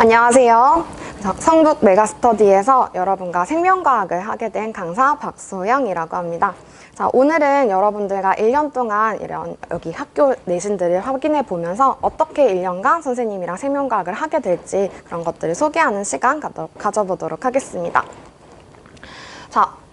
안녕하세요. 저 성북 메가스터디에서 여러분과 생명과학을 하게 된 강사 박소영이라고 합니다. 자, 오늘은 여러분들과 1년 동안 이런 여기 학교 내신들을 확인해 보면서 어떻게 1년간 선생님이랑 생명과학을 하게 될지 그런 것들을 소개하는 시간 가져보도록 하겠습니다. 자, 어,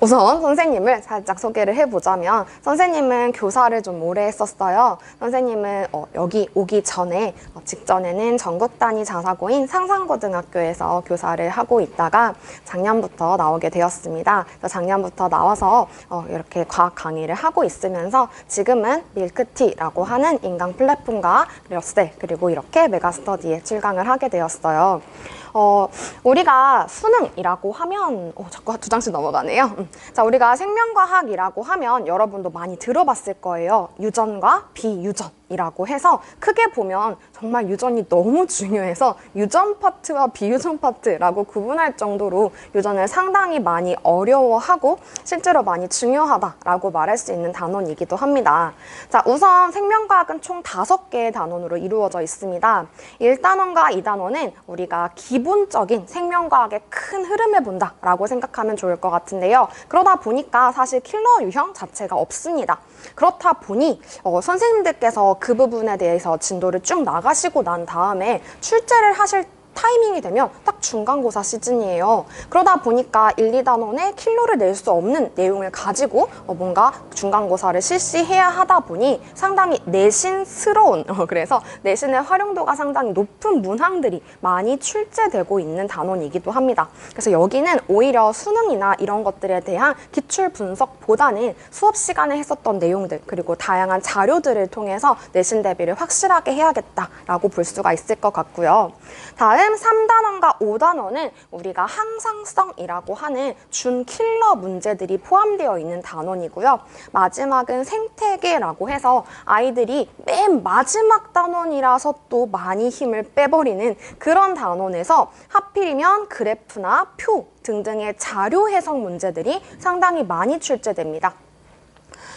우선 선생님을 살짝 소개를 해보자면 선생님은 교사를 좀 오래 했었어요. 선생님은 어, 여기 오기 전에 어, 직전에는 전국 단위 자사고인 상산고등학교에서 교사를 하고 있다가 작년부터 나오게 되었습니다. 작년부터 나와서 어, 이렇게 과학 강의를 하고 있으면서 지금은 밀크티라고 하는 인강 플랫폼과 러셀 그리고 이렇게 메가스터디에 출강을 하게 되었어요. 어, 우리가 수능이라고 하면, 어, 자꾸 두 장씩 넘어가네요. 음. 자, 우리가 생명과학이라고 하면 여러분도 많이 들어봤을 거예요. 유전과 비유전 이라고 해서 크게 보면 정말 유전이 너무 중요해서 유전 파트와 비유전 파트라고 구분할 정도로 유전을 상당히 많이 어려워하고 실제로 많이 중요하다라고 말할 수 있는 단원이기도 합니다. 자, 우선 생명과학은 총 다섯 개의 단원으로 이루어져 있습니다. 1단원과 2단원은 우리가 기본적인 생명과학의 큰 흐름을 본다라고 생각하면 좋을 것 같은데요. 그러다 보니까 사실 킬러 유형 자체가 없습니다. 그렇다 보니 어, 선생님들께서 그 부분에 대해서 진도를 쭉 나가시고 난 다음에 출제를 하실 타이밍이 되면 딱 중간고사 시즌이에요. 그러다 보니까 1, 2단원에 킬러를 낼 수 없는 내용을 가지고 어, 뭔가 중간고사를 실시해야 하다 보니 상당히 내신스러운 어, 그래서 내신의 활용도가 상당히 높은 문항들이 많이 출제되고 있는 단원이기도 합니다. 그래서 여기는 오히려 수능이나 이런 것들에 대한 기출 분석보다는 수업 시간에 했었던 내용들 그리고 다양한 자료들을 통해서 내신 대비를 확실하게 해야겠다라고 볼 수가 있을 것 같고요. 다음 3단원과 5단원은 우리가 항상성이라고 하는 준킬러 문제들이 포함되어 있는 단원이고요. 마지막은 생태계라고 해서 아이들이 맨 마지막 단원이라서 또 많이 힘을 빼버리는 그런 단원에서 하필이면 그래프나 표 등등의 자료 해석 문제들이 상당히 많이 출제됩니다.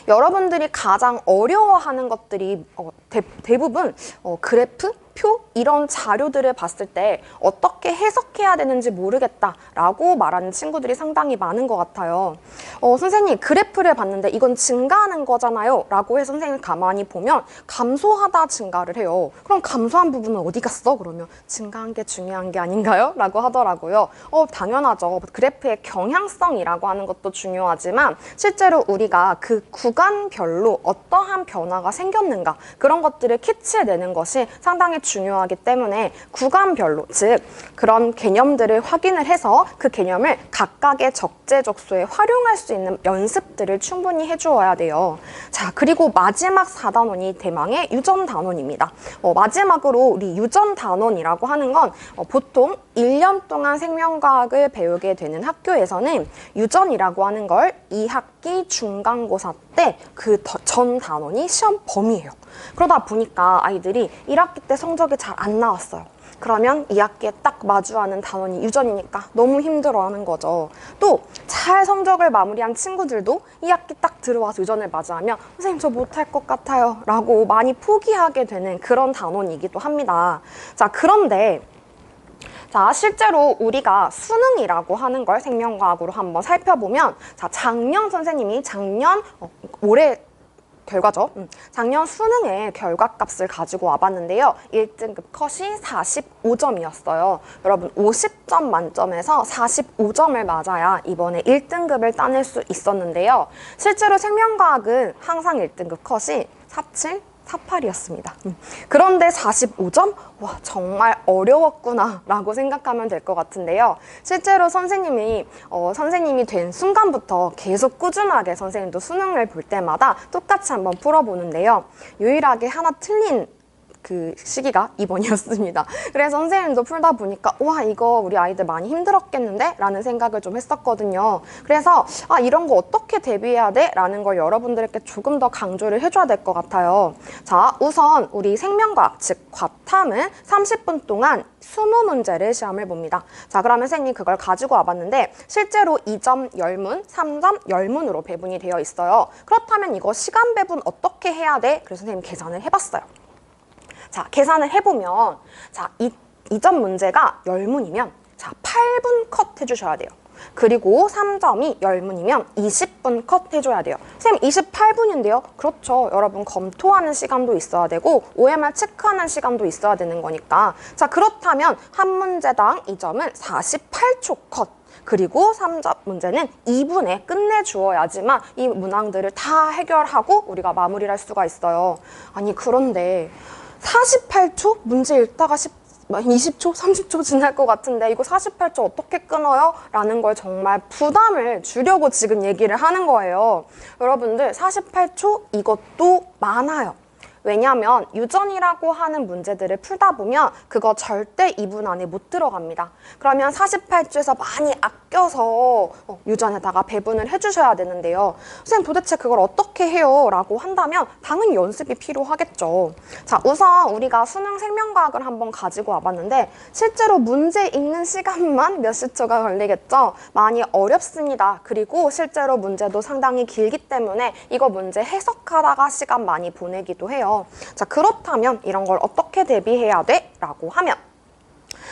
여러분들이 가장 어려워하는 것들이 어, 대, 대부분 어, 그래프, 표 이런 자료들을 봤을 때 어떻게 해석해야 되는지 모르겠다라고 말하는 친구들이 상당히 많은 것 같아요. 어, 선생님 그래프를 봤는데 이건 증가하는 거잖아요. 라고 해서 선생님 가만히 보면 감소하다 증가를 해요. 그럼 감소한 부분은 어디 갔어? 그러면 증가한 게 중요한 게 아닌가요? 라고 하더라고요. 어, 당연하죠. 그래프의 경향성이라고 하는 것도 중요하지만 실제로 우리가 그 구간별로 어떠한 변화가 생겼는가 그런 것들을 캐치해내는 것이 상당히 중요하기 때문에 구간별로 즉 그런 개념들을 확인을 해서 그 개념을 각각의 적재적소에 활용할 수 있는 연습들을 충분히 해주어야 돼요. 자 그리고 마지막 4단원이 대망의 유전 단원입니다. 어, 마지막으로 우리 유전 단원이라고 하는 건 어, 보통 1년 동안 생명과학을 배우게 되는 학교에서는 유전이라고 하는 걸 2학기 중간고사 때 그 전 단원이 시험 범위예요. 그러다 보니까 아이들이 1학기 때 성 적이 잘 안 나왔어요. 그러면 2학기에 딱 마주하는 단원이 유전이니까 너무 힘들어하는 거죠. 또 잘 성적을 마무리한 친구들도 2학기 딱 들어와서 유전을 맞이하면 선생님 저 못할 것 같아요 라고 많이 포기하게 되는 그런 단원이기도 합니다. 자 그런데 자, 실제로 우리가 수능이라고 하는 걸 생명과학으로 한번 살펴보면, 자, 작년 선생님이 작년, 어, 올해 결과죠. 음, 작년 수능의 결과값을 가지고 와봤는데요. 1등급 컷이 45점이었어요. 여러분, 50점 만점에서 45점을 맞아야 이번에 1등급을 따낼 수 있었는데요. 실제로 생명과학은 항상 1등급 컷이 47, 48이었습니다. 그런데 45점? 와, 정말 어려웠구나 라고 생각하면 될 것 같은데요. 실제로 선생님이, 어, 선생님이 된 순간부터 계속 꾸준하게 선생님도 수능을 볼 때마다 똑같이 한번 풀어보는데요. 유일하게 하나 틀린 그 시기가 이번이었습니다. 그래서 선생님도 풀다 보니까 와 이거 우리 아이들 많이 힘들었겠는데? 라는 생각을 좀 했었거든요. 그래서 아 이런 거 어떻게 대비해야 돼? 라는 걸 여러분들께 조금 더 강조를 해줘야 될 것 같아요. 자 우선 우리 생명과학 즉 과탐은 30분 동안 20문제를 시험을 봅니다. 자 그러면 선생님 그걸 가지고 와봤는데 실제로 2점 10문, 3점 10문으로 배분이 되어 있어요. 그렇다면 이거 시간 배분 어떻게 해야 돼? 그래서 선생님 계산을 해봤어요. 자, 계산을 해보면, 자, 이 이 점 문제가 10문이면 자, 8분 컷 해주셔야 돼요. 그리고 3점이 10문이면 20분 컷 해줘야 돼요. 선생님 28분인데요? 그렇죠. 여러분 검토하는 시간도 있어야 되고 OMR 체크하는 시간도 있어야 되는 거니까 자 그렇다면 한 문제당 이 점은 48초 컷 그리고 3점 문제는 2분에 끝내주어야지만 이 문항들을 다 해결하고 우리가 마무리를 할 수가 있어요. 아니 그런데 48초? 문제 읽다가 10, 20초, 30초 지날 것 같은데 이거 48초 어떻게 끊어요? 라는 걸 정말 부담을 주려고 지금 얘기를 하는 거예요. 여러분들 48초 이것도 많아요. 왜냐하면 유전이라고 하는 문제들을 풀다 보면 그거 절대 2분 안에 못 들어갑니다. 그러면 48주에서 많이 아껴서 어, 유전에다가 배분을 해주셔야 되는데요. 선생님 도대체 그걸 어떻게 해요? 라고 한다면 당연히 연습이 필요하겠죠. 자 우선 우리가 수능 생명과학을 한번 가지고 와봤는데 실제로 문제 읽는 시간만 몇십 초가 걸리겠죠. 많이 어렵습니다. 그리고 실제로 문제도 상당히 길기 때문에 이거 문제 해석하다가 시간 많이 보내기도 해요. 자, 그렇다면 이런 걸 어떻게 대비해야 돼? 라고 하면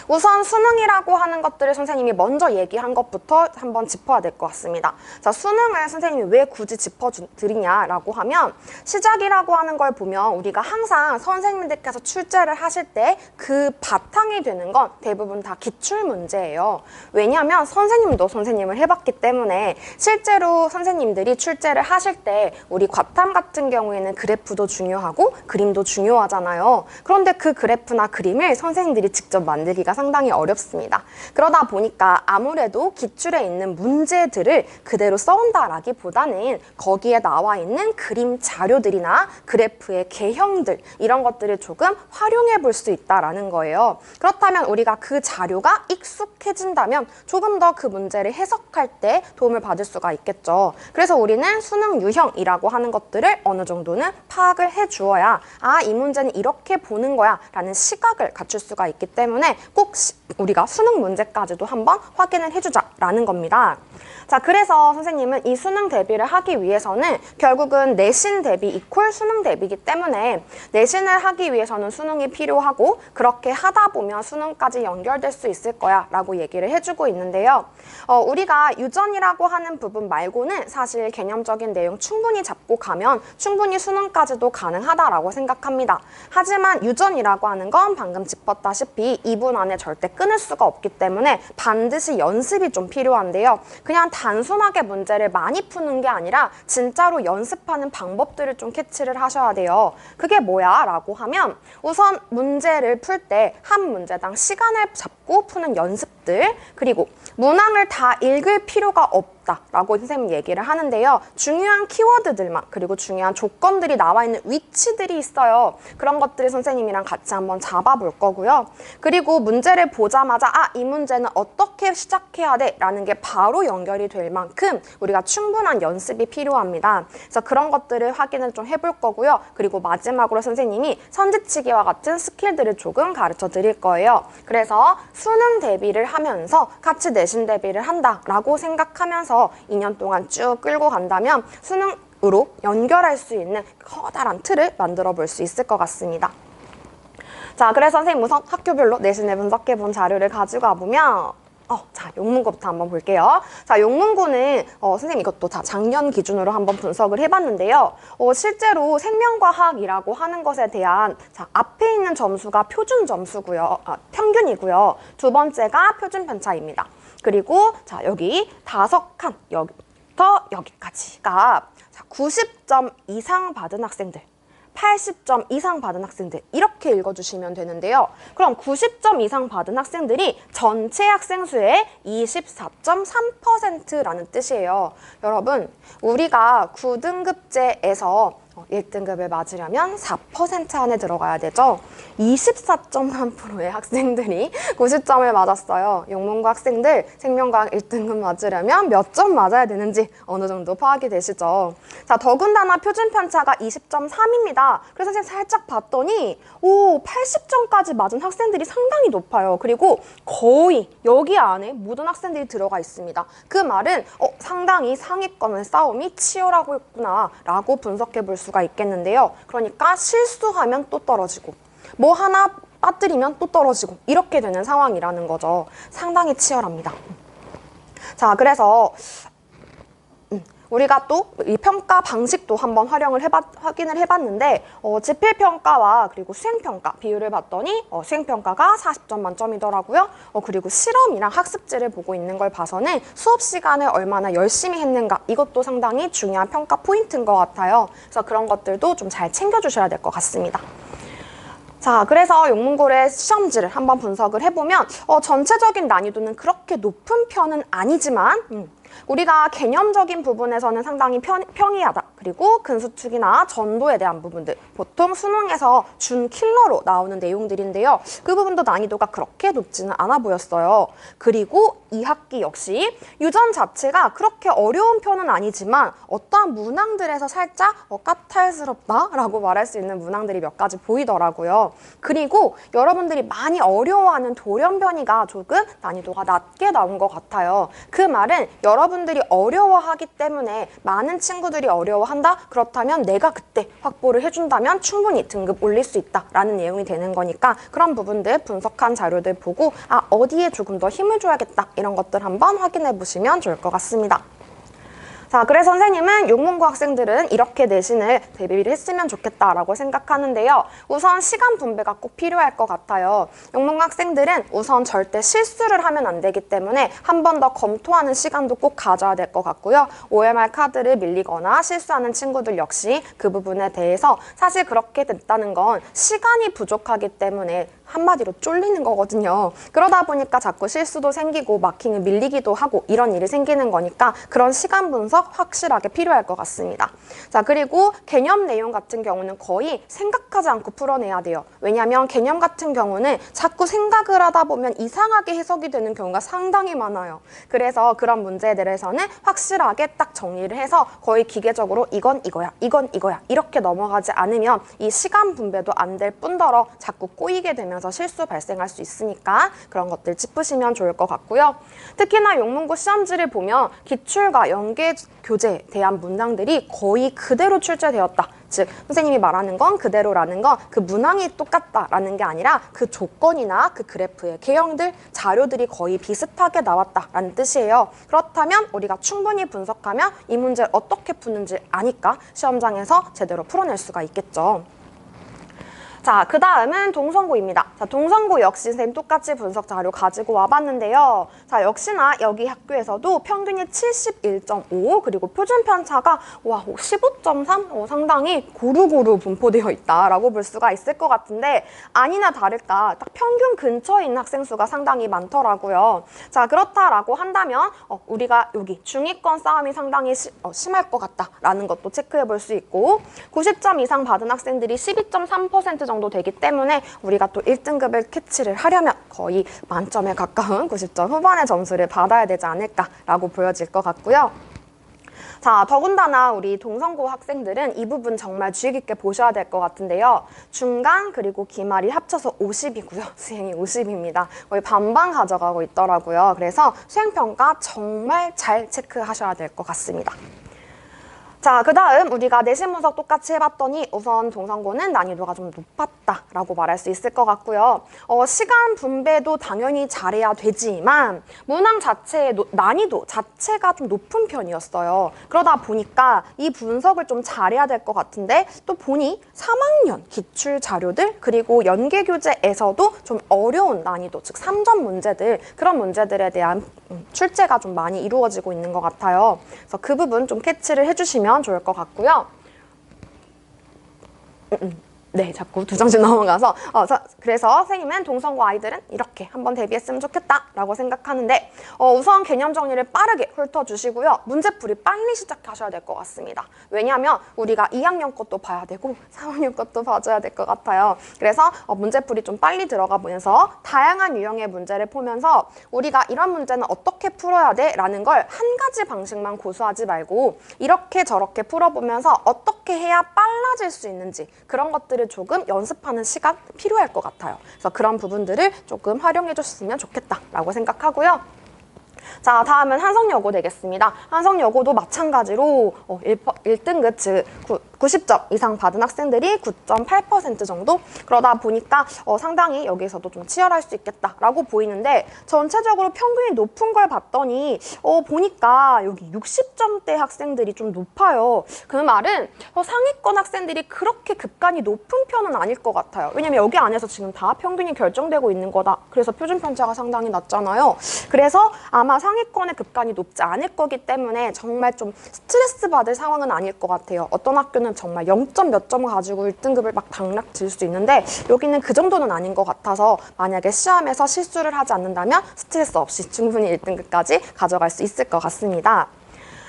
우선 수능이라고 하는 것들을 선생님이 먼저 얘기한 것부터 한번 짚어야 될 것 같습니다. 자, 수능을 선생님이 왜 굳이 짚어드리냐라고 하면 시작이라고 하는 걸 보면 우리가 항상 선생님들께서 출제를 하실 때 그 바탕이 되는 건 대부분 다 기출 문제예요. 왜냐하면 선생님도 선생님을 해봤기 때문에 실제로 선생님들이 출제를 하실 때 우리 과탐 같은 경우에는 그래프도 중요하고 그림도 중요하잖아요. 그런데 그 그래프나 그림을 선생님들이 직접 만들기가 상당히 어렵습니다. 그러다 보니까 아무래도 기출에 있는 문제들을 그대로 써온다라기보다는 거기에 나와 있는 그림 자료들이나 그래프의 개형들 이런 것들을 조금 활용해 볼 수 있다라는 거예요. 그렇다면 우리가 그 자료가 익숙해진다면 조금 더 그 문제를 해석할 때 도움을 받을 수가 있겠죠. 그래서 우리는 수능 유형이라고 하는 것들을 어느 정도는 파악을 해 주어야 아, 이 문제는 이렇게 보는 거야 라는 시각을 갖출 수가 있기 때문에 꼭 시- 우리가 수능 문제까지도 한번 확인을 해주자라는 겁니다. 자, 그래서 선생님은 이 수능 대비를 하기 위해서는 결국은 내신 대비 이퀄 수능 대비이기 때문에 내신을 하기 위해서는 수능이 필요하고 그렇게 하다 보면 수능까지 연결될 수 있을 거야 라고 얘기를 해주고 있는데요. 어, 우리가 유전이라고 하는 부분 말고는 사실 개념적인 내용 충분히 잡고 가면 충분히 수능까지도 가능하다라고 생각합니다. 하지만 유전이라고 하는 건 방금 짚었다시피 2분 안에 절대 끊을 수가 없기 때문에 반드시 연습이 좀 필요한데요. 그냥 단순하게 문제를 많이 푸는 게 아니라 진짜로 연습하는 방법들을 좀 캐치를 하셔야 돼요. 그게 뭐야? 라고 하면 우선 문제를 풀 때 한 문제당 시간을 잡고 푸는 연습들 그리고 문항을 다 읽을 필요가 없다라고 선생님 얘기를 하는데요. 중요한 키워드들만 그리고 중요한 조건들이 나와 있는 위치들이 있어요. 그런 것들을 선생님이랑 같이 한번 잡아볼 거고요. 그리고 문제를 보자마자 아, 이 문제는 어떻게 시작해야 돼? 라는 게 바로 연결이 될 만큼 우리가 충분한 연습이 필요합니다. 그래서 그런 것들을 확인을 좀 해볼 거고요. 그리고 마지막으로 선생님이 선지치기와 같은 스킬들을 조금 가르쳐 드릴 거예요. 그래서 수능 대비를 하면서 같이 내신 대비를 한다라고 생각하면서 2년 동안 쭉 끌고 간다면 수능 으로 연결할 수 있는 커다란 틀을 만들어 볼 수 있을 것 같습니다. 자, 그래서 선생님 우선 학교별로 내신을 분석해 본 자료를 가지고 와보면 어, 자, 용문고부터 한번 볼게요. 자, 용문고는 어, 선생님 이것도 다 작년 기준으로 한번 분석을 해봤는데요. 어, 실제로 생명과학이라고 하는 것에 대한 자, 앞에 있는 점수가 표준 점수고요. 아, 평균이고요. 두 번째가 표준 편차입니다. 그리고 자, 여기 다섯 칸 여기부터 여기까지가 자, 90점 이상 받은 학생들 80점 이상 받은 학생들 이렇게 읽어주시면 되는데요. 그럼 90점 이상 받은 학생들이 전체 학생 수의 24.3%라는 뜻이에요. 여러분, 우리가 9등급제에서 1등급을 맞으려면 4% 안에 들어가야 되죠. 24.3%의 학생들이 90점을 맞았어요. 영문과 학생들 생명과학 1등급 맞으려면 몇 점 맞아야 되는지 어느 정도 파악이 되시죠. 자, 더군다나 표준 편차가 20.3입니다. 그래서 선생님 살짝 봤더니 오, 80점까지 맞은 학생들이 상당히 높아요. 그리고 거의 여기 안에 모든 학생들이 들어가 있습니다. 그 말은 어, 상당히 상위권의 싸움이 치열하고 있구나라고 분석해 볼수 가 있겠는데요. 그러니까 실수하면 또 떨어지고 뭐 하나 빠뜨리면 또 떨어지고 이렇게 되는 상황이라는 거죠. 상당히 치열합니다. 자, 그래서 음, 우리가 또 이 평가 방식도 한번 활용을 해봤, 확인을 해봤는데 어, 지필평가와 그리고 수행평가 비율을 봤더니 어, 수행평가가 40점 만점이더라고요. 어, 그리고 실험이랑 학습지를 보고 있는 걸 봐서는 수업 시간을 얼마나 열심히 했는가 이것도 상당히 중요한 평가 포인트인 것 같아요. 그래서 그런 것들도 좀 잘 챙겨주셔야 될 것 같습니다. 자, 그래서 용문고의 시험지를 한번 분석을 해보면 어, 전체적인 난이도는 그렇게 높은 편은 아니지만 음, 우리가 개념적인 부분에서는 상당히 편, 평이하다. 그리고 근수축이나 전도에 대한 부분들 보통 수능에서 준 킬러로 나오는 내용들인데요. 그 부분도 난이도가 그렇게 높지는 않아 보였어요. 그리고 이 학기 역시 유전 자체가 그렇게 어려운 편은 아니지만 어떠한 문항들에서 살짝 어, 까탈스럽다라고 말할 수 있는 문항들이 몇 가지 보이더라고요. 그리고 여러분들이 많이 어려워하는 돌연변이가 조금 난이도가 낮게 나온 것 같아요. 그 말은 여러 분들이 어려워하기 때문에 많은 친구들이 어려워한다. 그렇다면 내가 그때 확보를 해준다면 충분히 등급 올릴 수 있다라는 내용이 되는 거니까 그런 부분들 분석한 자료들 보고 아 어디에 조금 더 힘을 줘야겠다 이런 것들 한번 확인해 보시면 좋을 것 같습니다. 자, 그래서 선생님은 용문고 학생들은 이렇게 내신을 대비를 했으면 좋겠다라고 생각하는데요. 우선 시간 분배가 꼭 필요할 것 같아요. 용문고 학생들은 우선 절대 실수를 하면 안 되기 때문에 한 번 더 검토하는 시간도 꼭 가져야 될 것 같고요. OMR 카드를 밀리거나 실수하는 친구들 역시 그 부분에 대해서 사실 그렇게 됐다는 건 시간이 부족하기 때문에 한마디로 쫄리는 거거든요. 그러다 보니까 자꾸 실수도 생기고 마킹을 밀리기도 하고 이런 일이 생기는 거니까 그런 시간 분석 확실하게 필요할 것 같습니다. 자, 그리고 개념 내용 같은 경우는 거의 생각하지 않고 풀어내야 돼요. 왜냐하면 개념 같은 경우는 자꾸 생각을 하다 보면 이상하게 해석이 되는 경우가 상당히 많아요. 그래서 그런 문제들에서는 확실하게 딱 정리를 해서 거의 기계적으로 이건 이거야, 이건 이거야 이렇게 넘어가지 않으면 이 시간 분배도 안 될 뿐더러 자꾸 꼬이게 되면 서 실수 발생할 수 있으니까 그런 것들 짚으시면 좋을 것 같고요. 특히나 용문고 시험지를 보면 기출과 연계 교재에 대한 문장들이 거의 그대로 출제되었다. 즉 선생님이 말하는 건 그대로라는 건 그 문항이 똑같다라는 게 아니라 그 조건이나 그 그래프의 개형들 자료들이 거의 비슷하게 나왔다라는 뜻이에요. 그렇다면 우리가 충분히 분석하면 이 문제를 어떻게 푸는지 아니까 시험장에서 제대로 풀어낼 수가 있겠죠. 자, 그 다음은 동성고입니다. 자, 동성고 역시 선생님 똑같이 분석 자료 가지고 와봤는데요. 자, 역시나 여기 학교에서도 평균이 71.5 그리고 표준 편차가 와 15.3 어, 상당히 고루고루 분포되어 있다라고 볼 수가 있을 것 같은데 아니나 다를까 딱 평균 근처에 있는 학생 수가 상당히 많더라고요. 자, 그렇다라고 한다면 어, 우리가 여기 중위권 싸움이 상당히 시- 어, 심할 것 같다라는 것도 체크해 볼 수 있고 90점 이상 받은 학생들이 12.3% 정도 되기 때문에 우리가 또 1등급을 캐치를 하려면 거의 만점에 가까운 90점 후반의 점수를 받아야 되지 않을까라고 보여질 것 같고요. 자, 더군다나 우리 동성고 학생들은 이 부분 정말 주의 깊게 보셔야 될 것 같은데요. 중간 그리고 기말이 합쳐서 50이고요. 수행이 50입니다. 거의 반반 가져가고 있더라고요. 그래서 수행평가 정말 잘 체크하셔야 될 것 같습니다. 자, 그 다음 우리가 내신 분석 똑같이 해봤더니 우선 동성고는 난이도가 좀 높았다라고 말할 수 있을 것 같고요. 어, 시간 분배도 당연히 잘해야 되지만 문항 자체의 노- 난이도 자체가 좀 높은 편이었어요. 그러다 보니까 이 분석을 좀 잘해야 될 것 같은데 또 보니 3학년 기출 자료들 그리고 연계 교재에서도 좀 어려운 난이도 즉 3점 문제들 그런 문제들에 대한 음, 출제가 좀 많이 이루어지고 있는 것 같아요. 그래서 그 부분 좀 캐치를 해주시면 좋을 것 같고요. 네, 자꾸 두 장씩 넘어가서 어, 자, 그래서 선생님은 동성고 아이들은 이렇게 한번 대비했으면 좋겠다라고 생각하는데 어, 우선 개념 정리를 빠르게 훑어주시고요. 문제풀이 빨리 시작하셔야 될 것 같습니다. 왜냐하면 우리가 2학년 것도 봐야 되고 3학년 것도 봐줘야 될 것 같아요. 그래서 어, 문제풀이 좀 빨리 들어가 보면서 다양한 유형의 문제를 보면서 우리가 이런 문제는 어떻게 풀어야 돼 라는 걸 한 가지 방식만 고수하지 말고 이렇게 저렇게 풀어보면서 어떻게 해야 빨라질 수 있는지 그런 것들을 조금 연습하는 시간 필요할 것 같아요. 그래서 그런 부분들을 조금 활용해 줬으면 좋겠다라고 생각하고요. 자, 다음은 한성여고 되겠습니다. 한성여고도 마찬가지로 어, 1, 등급 즉 구- 90점 이상 받은 학생들이 9.8% 정도 그러다 보니까 어, 상당히 여기서도 좀 치열할 수 있겠다라고 보이는데 전체적으로 평균이 높은 걸 봤더니 어, 보니까 여기 60점대 학생들이 좀 높아요. 그 말은 어, 상위권 학생들이 그렇게 급간이 높은 편은 아닐 것 같아요. 왜냐면 여기 안에서 지금 다 평균이 결정되고 있는 거다. 그래서 표준 편차가 상당히 낮잖아요. 그래서 아마 상위권의 급간이 높지 않을 거기 때문에 정말 좀 스트레스 받을 상황은 아닐 것 같아요. 어떤 학교는 정말 0점 몇 점 가지고 1등급을 막 당락 질 수 있는데 여기는 그 정도는 아닌 것 같아서 만약에 시험에서 실수를 하지 않는다면 스트레스 없이 충분히 1등급까지 가져갈 수 있을 것 같습니다.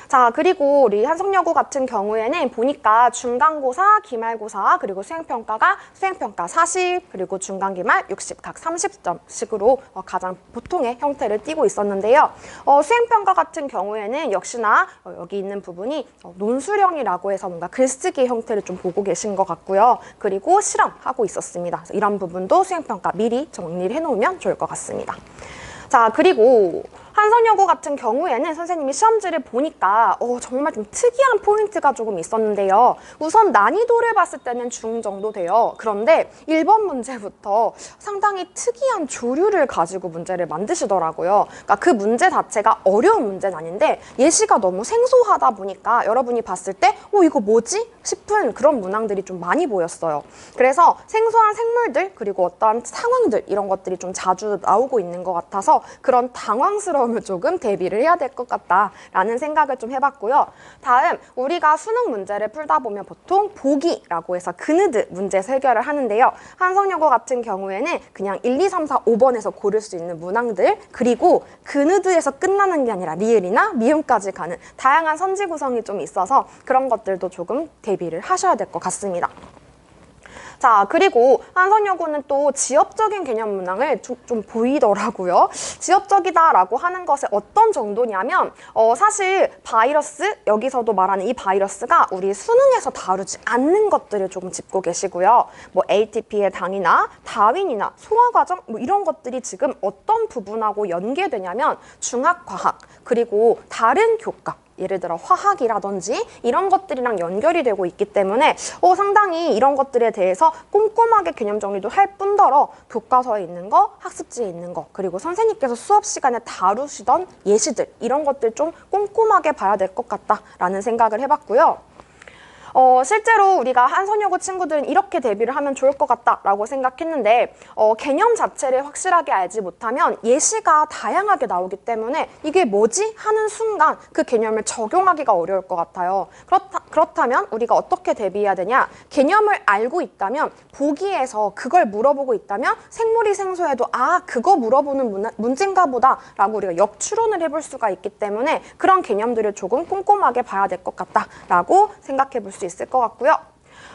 자, 그리고 우리 한성여고 같은 경우에는 보니까 중간고사, 기말고사, 그리고 수행평가가 수행평가 40, 그리고 중간기말 60, 각 30점씩으로 어, 가장 보통의 형태를 띠고 있었는데요. 어, 수행평가 같은 경우에는 역시나 어, 여기 있는 부분이 어, 논수령이라고 해서 뭔가 글쓰기 형태를 좀 보고 계신 것 같고요. 그리고 실험하고 있었습니다. 이런 부분도 수행평가 미리 정리를 해놓으면 좋을 것 같습니다. 자, 그리고 한성여고 같은 경우에는 선생님이 시험지를 보니까 어, 정말 좀 특이한 포인트가 조금 있었는데요. 우선 난이도를 봤을 때는 중 정도 돼요. 그런데 1번 문제부터 상당히 특이한 조류를 가지고 문제를 만드시더라고요. 그러니까 그 문제 자체가 어려운 문제는 아닌데 예시가 너무 생소하다 보니까 여러분이 봤을 때 어, 이거 뭐지? 싶은 그런 문항들이 좀 많이 보였어요. 그래서 생소한 생물들 그리고 어떠한 상황들 이런 것들이 좀 자주 나오고 있는 것 같아서 그런 당황스러 움을 조금 대비를 해야 될 것 같다라는 생각을 좀 해봤고요. 다음 우리가 수능 문제를 풀다 보면 보통 보기라고 해서 그느드 문제 해결을 하는데요. 한성여고 같은 경우에는 그냥 1, 2, 3, 4, 5번에서 고를 수 있는 문항들 그리고 그느드에서 끝나는 게 아니라 리을이나 미음까지 가는 다양한 선지 구성이 좀 있어서 그런 것들도 조금 대비를 하셔야 될 것 같습니다. 자, 그리고 한성여고는 또 지역적인 개념 문항을 좀, 좀 보이더라고요. 지역적이다라고 하는 것에 어떤 정도냐면, 어, 사실 바이러스, 여기서도 말하는 이 바이러스가 우리 수능에서 다루지 않는 것들을 조금 짚고 계시고요. 뭐 ATP의 당이나 다윈이나 소화과정, 뭐 이런 것들이 지금 어떤 부분하고 연계되냐면 중학과학, 그리고 다른 교과, 예를 들어 화학이라든지 이런 것들이랑 연결이 되고 있기 때문에 어, 상당히 이런 것들에 대해서 꼼꼼하게 개념 정리도 할 뿐더러 교과서에 있는 거, 학습지에 있는 거, 그리고 선생님께서 수업 시간에 다루시던 예시들 이런 것들 좀 꼼꼼하게 봐야 될 것 같다라는 생각을 해봤고요. 어, 실제로 우리가 한선여고 친구들은 이렇게 대비를 하면 좋을 것 같다라고 생각했는데 어, 개념 자체를 확실하게 알지 못하면 예시가 다양하게 나오기 때문에 이게 뭐지 하는 순간 그 개념을 적용하기가 어려울 것 같아요. 그렇다, 그렇다면 우리가 어떻게 대비해야 되냐? 개념을 알고 있다면 보기에서 그걸 물어보고 있다면 생물이 생소해도 아 그거 물어보는 문, 문제인가 보다 라고 우리가 역추론을 해볼 수가 있기 때문에 그런 개념들을 조금 꼼꼼하게 봐야 될 것 같다라고 생각해 볼 수 있을 것 같고요.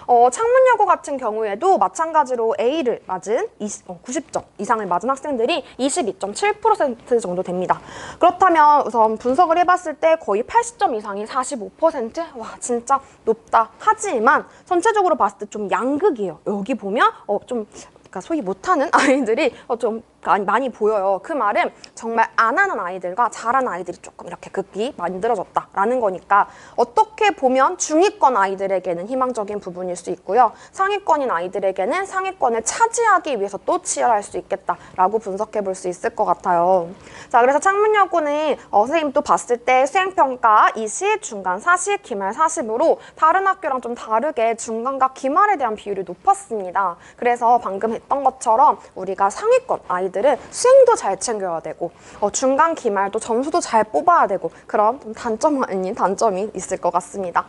어, 창문여고 같은 경우에도 마찬가지로 A를 맞은 20, 어, 90점 이상을 맞은 학생들이 22.7% 정도 됩니다. 그렇다면 우선 분석을 해봤을 때 거의 80점 이상이 45%? 와 진짜 높다 하지만 전체적으로 봤을 때 좀 양극이에요. 여기 보면 어, 좀 그러니까 소위 못하는 아이들이 어, 좀 많이, 보여요. 그 말은 정말 안 하는 아이들과 잘하는 아이들이 조금 이렇게 극히 만들어졌다라는 거니까 어떻게 보면 중위권 아이들에게는 희망적인 부분일 수 있고요. 상위권인 아이들에게는 상위권을 차지하기 위해서 또 치열할 수 있겠다라고 분석해 볼 수 있을 것 같아요. 자, 그래서 창문여고는 어, 선생님 또 봤을 때 수행평가 20, 중간 40, 기말 40으로 다른 학교랑 좀 다르게 중간과 기말에 대한 비율이 높았습니다. 그래서 방금 했던 것처럼 우리가 상위권 아이들은 수행도 잘 챙겨야 되고 어, 중간 기말도 점수도 잘 뽑아야 되고 그런 좀 단점 아닌 단점이 있을 것 같습니다.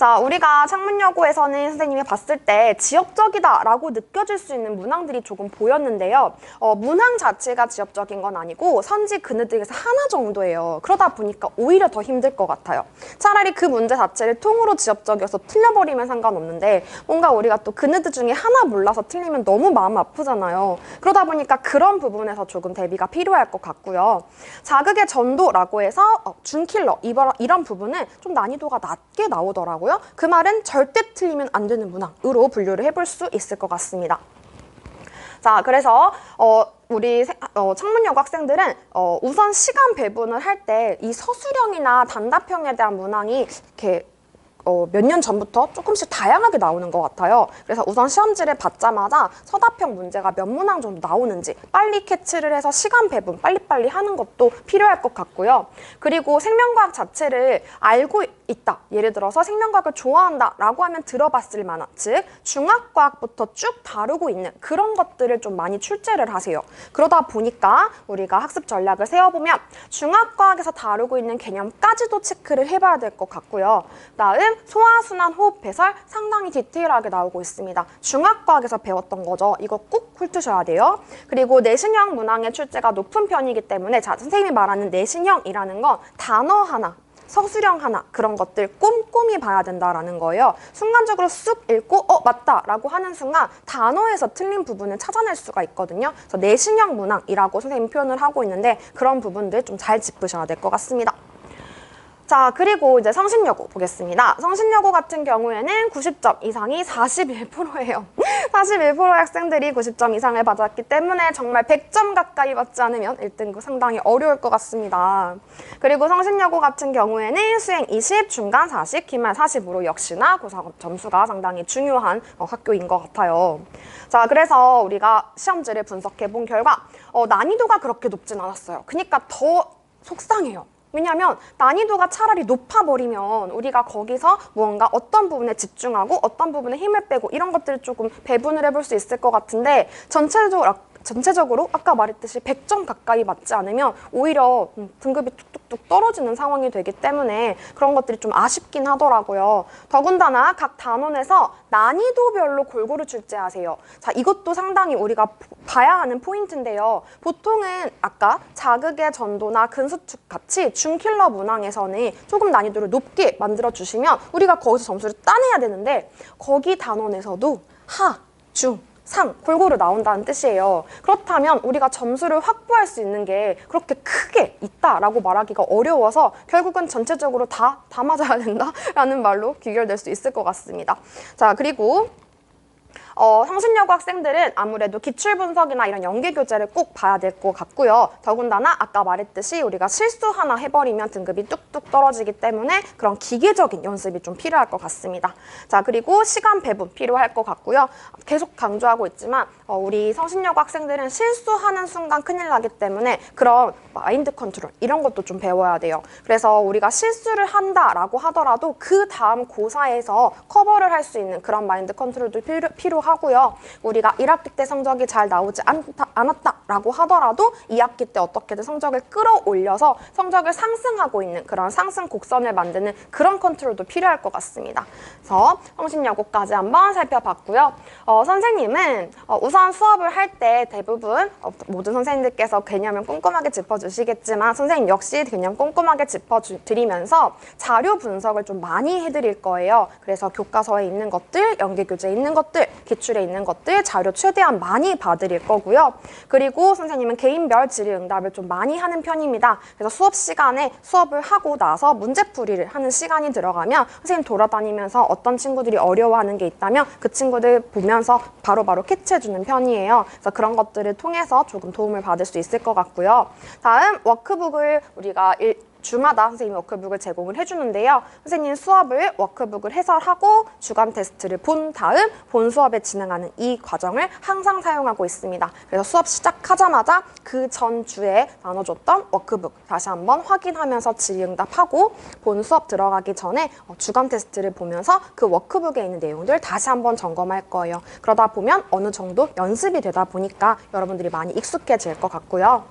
자, 우리가 창문여고에서는 선생님이 봤을 때 지역적이다라고 느껴질 수 있는 문항들이 조금 보였는데요. 어, 문항 자체가 지역적인 건 아니고 선지 그느들에서 하나 정도예요. 그러다 보니까 오히려 더 힘들 것 같아요. 차라리 그 문제 자체를 통으로 지역적이어서 틀려버리면 상관없는데 뭔가 우리가 또 그느드 중에 하나 몰라서 틀리면 너무 마음 아프잖아요. 그러다 보니까 그런 부분에서 조금 대비가 필요할 것 같고요. 자극의 전도라고 해서 어, 준킬러 이런 부분은 좀 난이도가 낮게 나오더라고요. 그 말은 절대 틀리면 안 되는 문항으로 분류를 해볼 수 있을 것 같습니다. 자, 그래서 어, 우리 세- 어, 창문여고 학생들은 어, 우선 시간 배분을 할 때 이 서술형이나 단답형에 대한 문항이 이렇게 어, 몇 년 전부터 조금씩 다양하게 나오는 것 같아요. 그래서 우선 시험지를 받자마자 서답형 문제가 몇 문항 정도 나오는지 빨리 캐치를 해서 시간 배분 빨리빨리 하는 것도 필요할 것 같고요. 그리고 생명과학 자체를 알고 있다. 예를 들어서 생명과학을 좋아한다 라고 하면 들어봤을 만한 즉 중학과학부터 쭉 다루고 있는 그런 것들을 좀 많이 출제를 하세요. 그러다 보니까 우리가 학습 전략을 세워보면 중학과학에서 다루고 있는 개념까지도 체크를 해봐야 될 것 같고요. 다음 소화순환 호흡 배설 상당히 디테일하게 나오고 있습니다. 중학과학에서 배웠던 거죠. 이거 꼭 훑으셔야 돼요. 그리고 내신형 문항의 출제가 높은 편이기 때문에 자 선생님이 말하는 내신형이라는 건 단어 하나 서술형 하나 그런 것들 꼼꼼히 봐야 된다라는 거예요. 순간적으로 쑥 읽고 어 맞다 라고 하는 순간 단어에서 틀린 부분을 찾아낼 수가 있거든요. 그래서 내신형 문항이라고 선생님 표현을 하고 있는데 그런 부분들 좀 잘 짚으셔야 될 것 같습니다. 자, 그리고 이제 성신여고 보겠습니다. 성신여고 같은 경우에는 90점 이상이 41%예요. 41%의 학생들이 90점 이상을 받았기 때문에 정말 100점 가까이 받지 않으면 1등급 상당히 어려울 것 같습니다. 그리고 성신여고 같은 경우에는 수행 20, 중간 40, 기말 40으로 역시나 고사급 점수가 상당히 중요한 어, 학교인 것 같아요. 자, 그래서 우리가 시험지를 분석해 본 결과 어, 난이도가 그렇게 높진 않았어요. 그러니까 더 속상해요. 왜냐하면 난이도가 차라리 높아버리면 우리가 거기서 무언가 어떤 부분에 집중하고 어떤 부분에 힘을 빼고 이런 것들을 조금 배분을 해볼 수 있을 것 같은데 전체적으로 전체적으로 아까 말했듯이 100점 가까이 맞지 않으면 오히려 음, 등급이 뚝뚝뚝 떨어지는 상황이 되기 때문에 그런 것들이 좀 아쉽긴 하더라고요. 더군다나 각 단원에서 난이도별로 골고루 출제하세요. 자, 이것도 상당히 우리가 봐야 하는 포인트인데요. 보통은 아까 자극의 전도나 근수축 같이 중킬러 문항에서는 조금 난이도를 높게 만들어 주시면 우리가 거기서 점수를 따내야 되는데 거기 단원에서도 하, 중, 상 골고루 나온다는 뜻이에요. 그렇다면 우리가 점수를 확보할 수 있는 게 그렇게 크게 있다라고 말하기가 어려워서 결국은 전체적으로 다, 다 맞아야 된다라는 말로 귀결될 수 있을 것 같습니다. 자, 그리고 어, 성신여고 학생들은 아무래도 기출 분석이나 이런 연계 교재를 꼭 봐야 될 것 같고요. 더군다나 아까 말했듯이 우리가 실수 하나 해버리면 등급이 뚝뚝 떨어지기 때문에 그런 기계적인 연습이 좀 필요할 것 같습니다. 자 그리고 시간 배분 필요할 것 같고요. 계속 강조하고 있지만 어, 우리 성신여고 학생들은 실수하는 순간 큰일 나기 때문에 그런 마인드 컨트롤 이런 것도 좀 배워야 돼요. 그래서 우리가 실수를 한다라고 하더라도 그 다음 고사에서 커버를 할 수 있는 그런 마인드 컨트롤도 필요, 필요하고 요. 우리가 1학기 때 성적이 잘 나오지 않다, 않았다라고 하더라도 2학기 때 어떻게든 성적을 끌어올려서 성적을 상승하고 있는 그런 상승 곡선을 만드는 그런 컨트롤도 필요할 것 같습니다. 그래서 성신여고까지 한번 살펴봤고요. 어, 선생님은 어, 우선 수업을 할 때 대부분 어, 모든 선생님들께서 개념을 꼼꼼하게 짚어주시겠지만 선생님 역시 개념 꼼꼼하게 짚어드리면서 자료 분석을 좀 많이 해드릴 거예요. 그래서 교과서에 있는 것들, 연계교재에 있는 것들, 기출에 있는 것들 자료 최대한 많이 봐드릴 거고요. 그리고 선생님은 개인별 질의응답을 좀 많이 하는 편입니다. 그래서 수업 시간에 수업을 하고 나서 문제풀이를 하는 시간이 들어가면 선생님 돌아다니면서 어떤 친구들이 어려워하는 게 있다면 그 친구들 보면서 바로바로 캐치해주는 편이에요. 그래서 그런 것들을 통해서 조금 도움을 받을 수 있을 것 같고요. 다음 워크북을 우리가 일, 주마다 선생님이 워크북을 제공을 해주는데요. 선생님 수업을 워크북을 해설하고 주간 테스트를 본 다음 본 수업에 진행하는 이 과정을 항상 사용하고 있습니다. 그래서 수업 시작하자마자 그 전 주에 나눠줬던 워크북 다시 한번 확인하면서 질의응답하고 본 수업 들어가기 전에 어, 주간 테스트를 보면서 그 워크북에 있는 내용들 다시 한번 점검할 거예요. 그러다 보면 어느 정도 연습이 되다 보니까 여러분들이 많이 익숙해질 것 같고요.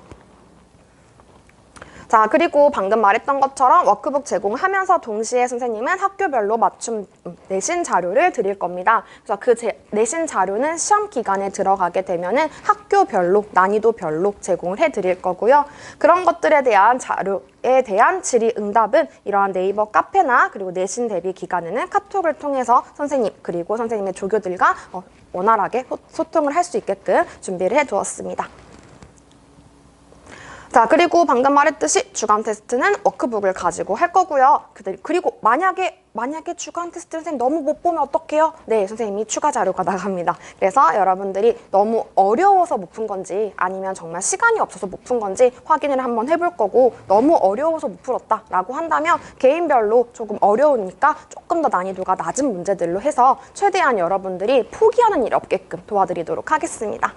자, 그리고 방금 말했던 것처럼 워크북 제공하면서 동시에 선생님은 학교별로 맞춤 음, 내신 자료를 드릴 겁니다. 그래서 그 제, 내신 자료는 시험 기간에 들어가게 되면은 학교별로, 난이도별로 제공을 해 드릴 거고요. 그런 것들에 대한 자료 에 대한 질의 응답은 이러한 네이버 카페나 그리고 내신 대비 기간에는 카톡을 통해서 선생님 그리고 선생님의 조교들과 어, 원활하게 소- 소통을 할 수 있게끔 준비를 해 두었습니다. 자, 그리고 방금 말했듯이 주간 테스트는 워크북을 가지고 할 거고요. 그리고 만약에 만약에 주간 테스트 선생님 너무 못 보면 어떡해요? 네, 선생님이 추가 자료가 나갑니다. 그래서 여러분들이 너무 어려워서 못 푼 건지 아니면 정말 시간이 없어서 못 푼 건지 확인을 한번 해볼 거고 너무 어려워서 못 풀었다라고 한다면 개인별로 조금 어려우니까 조금 더 난이도가 낮은 문제들로 해서 최대한 여러분들이 포기하는 일이 없게끔 도와드리도록 하겠습니다.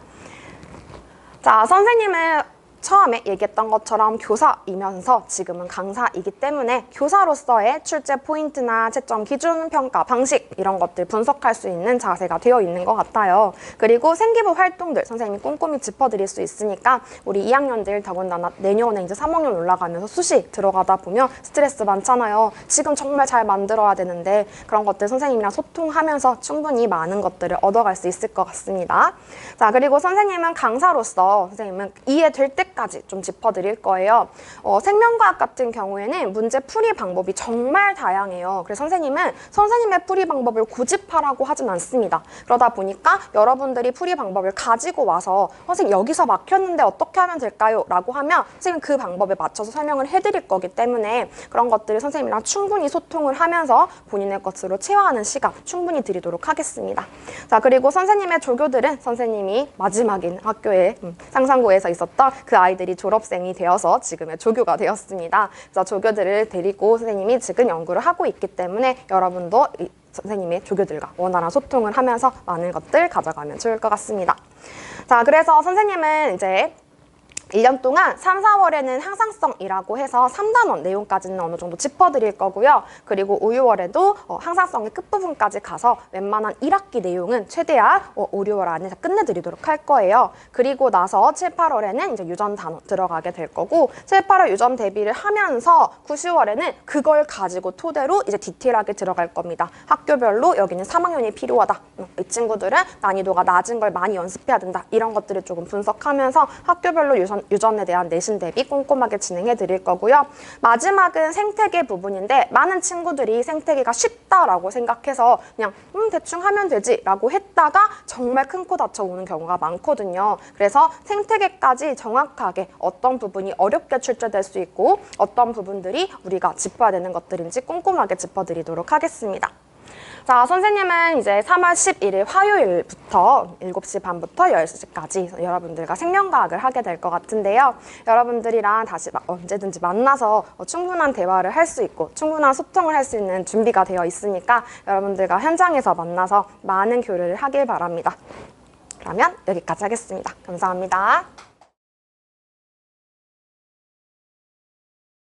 자, 선생님은 처음에 얘기했던 것처럼 교사이면서 지금은 강사이기 때문에 교사로서의 출제 포인트나 채점 기준, 평가, 방식 이런 것들 분석할 수 있는 자세가 되어 있는 것 같아요. 그리고 생기부 활동들 선생님이 꼼꼼히 짚어드릴 수 있으니까 우리 2학년들 더군다나 내년에 이제 3학년 올라가면서 수시 들어가다 보면 스트레스 많잖아요. 지금 정말 잘 만들어야 되는데 그런 것들 선생님이랑 소통하면서 충분히 많은 것들을 얻어갈 수 있을 것 같습니다. 자, 그리고 선생님은 강사로서 선생님은 이해될 때까지 좀 짚어드릴 거예요. 어, 생명과학 같은 경우에는 문제 풀이 방법이 정말 다양해요. 그래서 선생님은 선생님의 풀이 방법을 고집하라고 하진 않습니다. 그러다 보니까 여러분들이 풀이 방법을 가지고 와서 선생님 여기서 막혔는데 어떻게 하면 될까요? 라고 하면 선생님 그 방법에 맞춰서 설명을 해드릴 거기 때문에 그런 것들을 선생님이랑 충분히 소통을 하면서 본인의 것으로 체화하는 시간 충분히 드리도록 하겠습니다. 자 그리고 선생님의 조교들은 선생님 이 마지막인 학교에 음, 상상고에서 있었던 그 아이들이 졸업생이 되어서 지금의 조교가 되었습니다. 그래서 조교들을 데리고 선생님이 지금 연구를 하고 있기 때문에 여러분도 이 선생님의 조교들과 원활한 소통을 하면서 많은 것들 가져가면 좋을 것 같습니다. 자, 그래서 선생님은 이제 1년 동안 3, 4월에는 항상성이라고 해서 3단원 내용까지는 어느 정도 짚어드릴 거고요. 그리고 5, 6월에도 어, 항상성의 끝부분까지 가서 웬만한 1학기 내용은 최대한 어, 5, 6월 안에 다 끝내드리도록 할 거예요. 그리고 나서 7, 8월에는 이제 유전 단원 들어가게 될 거고 7, 8월 유전 대비를 하면서 9, 10월에는 그걸 가지고 토대로 이제 디테일하게 들어갈 겁니다. 학교별로 여기는 3학년이 필요하다. 음, 이 친구들은 난이도가 낮은 걸 많이 연습해야 된다. 이런 것들을 조금 분석하면서 학교별로 유전, 유전에 대한 내신 대비 꼼꼼하게 진행해 드릴 거고요. 마지막은 생태계 부분인데 많은 친구들이 생태계가 쉽다라고 생각해서 그냥 음 대충 하면 되지 라고 했다가 정말 큰 코 다쳐오는 경우가 많거든요. 그래서 생태계까지 정확하게 어떤 부분이 어렵게 출제될 수 있고 어떤 부분들이 우리가 짚어야 되는 것들인지 꼼꼼하게 짚어드리도록 하겠습니다. 자, 선생님은 이제 3월 11일 화요일부터 7시 반부터 10시까지 여러분들과 생명과학을 하게 될 것 같은데요. 여러분들이랑 다시 마- 언제든지 만나서 어, 충분한 대화를 할 수 있고 충분한 소통을 할 수 있는 준비가 되어 있으니까 여러분들과 현장에서 만나서 많은 교류를 하길 바랍니다. 그러면 여기까지 하겠습니다. 감사합니다.